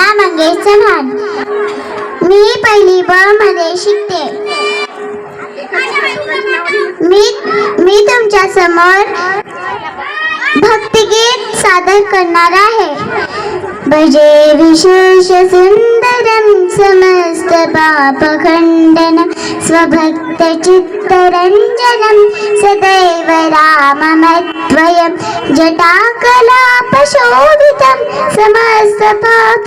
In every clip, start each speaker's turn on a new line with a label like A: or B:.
A: लता मंगेश चव्हाण मी पहिली ब मध्ये शिकते. मी मी तुमच्यासमोर भक्तिगीत सादर करणार आहे. भजे विशेष सुंदरम समस्त पाप खंडन स्वभक्त चित्तरंजनम सदैव वयं जटाकलापशोभितं समस्तपापनाशकं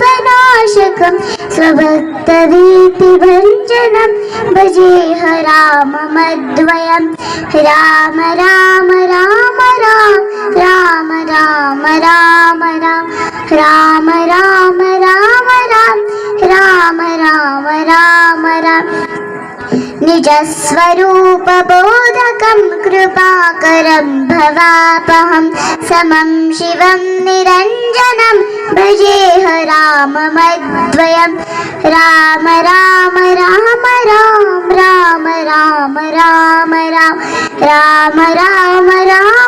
A: स्वभक्तभीतिभञ्जनं भजेह राममद्वयं राम राम। निजस्वरूपबोधकं कृपाकरं भवापहं समं शिवं निरञ्जनं भजेह राममद्वयं राम राम राम राम राम राम राम राम राम राम राम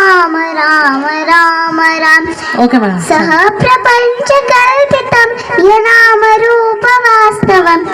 A: राम राम राम राम
B: ओके मॅडम
A: सह प्रपंच कल्पितं यनामरूपवास्तवं धन्यवाद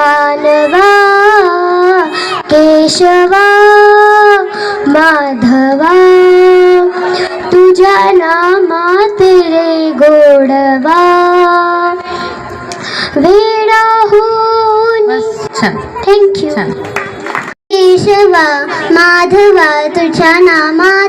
A: मानवा केशवा माधवा तुझ्या नामात रे गोडवा. वेडा होऊन
B: बस छान.
A: थँक्यू केशवा माधवा तुझ्या नामात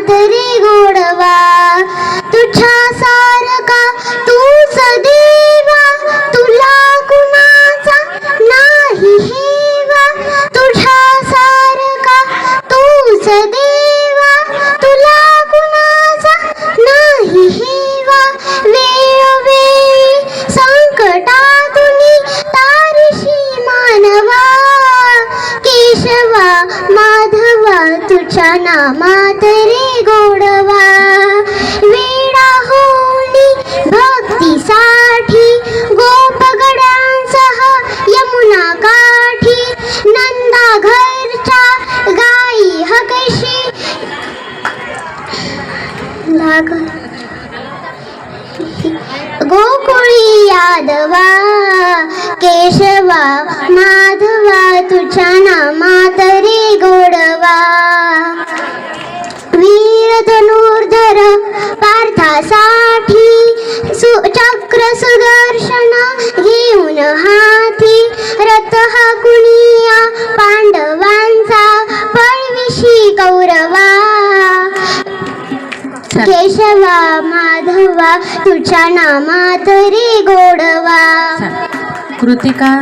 A: तुझ्या नामात रे गोडवा. वेळा होली भक्तीसाठी. गोपगड्यांसह यमुना काठी. नंदा घरच्या गाई हकशी लाग गोकुळी यादवा. केशवा माधवा तुझ्या नामा साठी सु चक्र सुदर्शन घेऊन हाती रथ हा कुणिया पांडवांचा पळविशी कौरवा. केशवा माधवा तुझ्या नामात रे गोडवा.
B: कृतिका